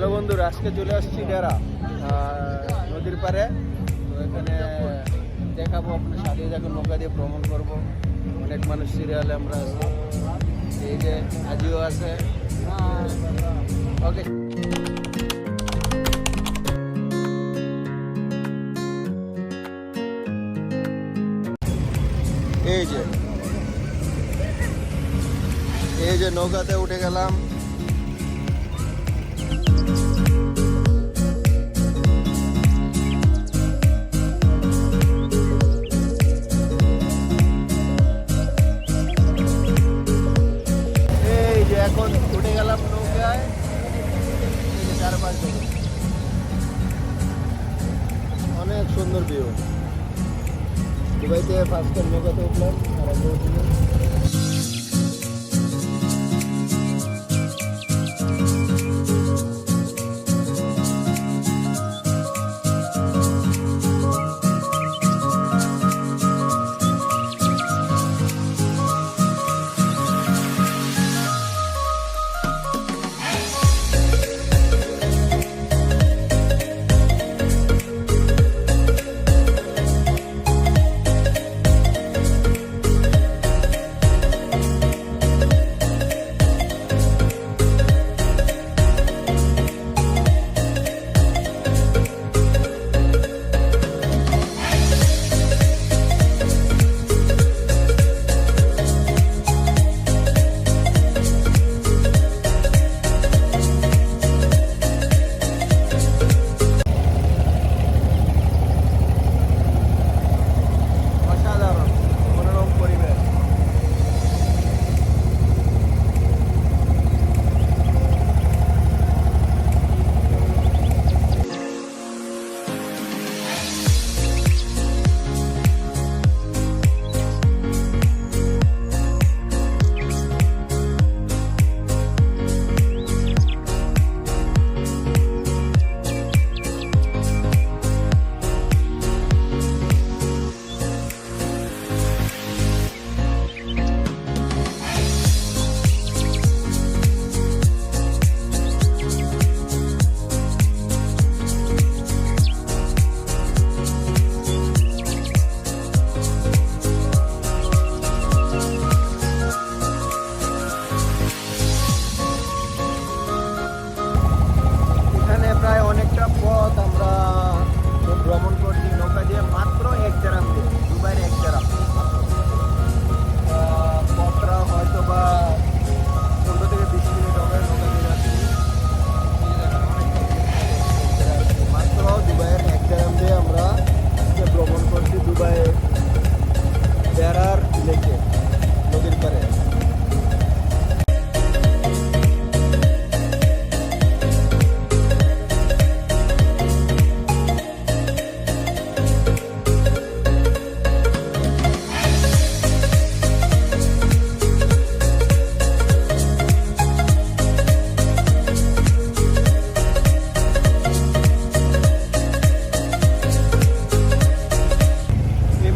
Hello বন্ধুরা, আজকে চলে আসছি ডেরা নদীর পাড়ে। তো এখানে দেখাবো আপনার সাথে যখন নৌকা দিয়ে ভ্রমণ করব। অনেক মানুষ সিরিয়ালে আমরা এই যে আজিও আছে। ওকে এই যে এই যে নৌকাতে উঠে গেলাম। অনেক সুন্দর ভিউ দুবাইতে ফার্স্ট টাইম নৌকাতে উঠলাম আর পথ আমরা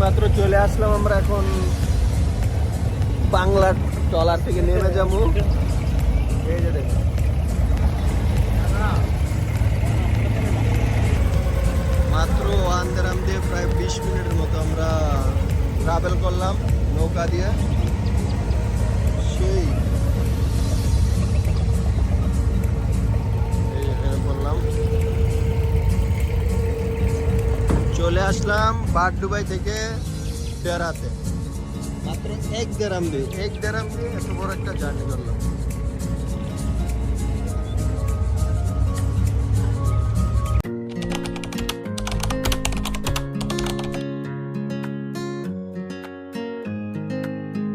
এইমাত্র চলে আসলাম আমরা এখন বাংলার ট্রলার থেকে নেমে যাব। এই যে দেখুন মাত্র আন্দারাম দিয়ে প্রায় বিশ মিনিটের মতো আমরা ট্রাভেল করলাম নৌকা দিয়ে। সেই আসলাম বার দুবাই থেকে পেয়ারাতে মাত্র এক দেড়াম দিয়ে। এক দেড়াম দিয়ে এত বড় একটা জার্নি করলাম।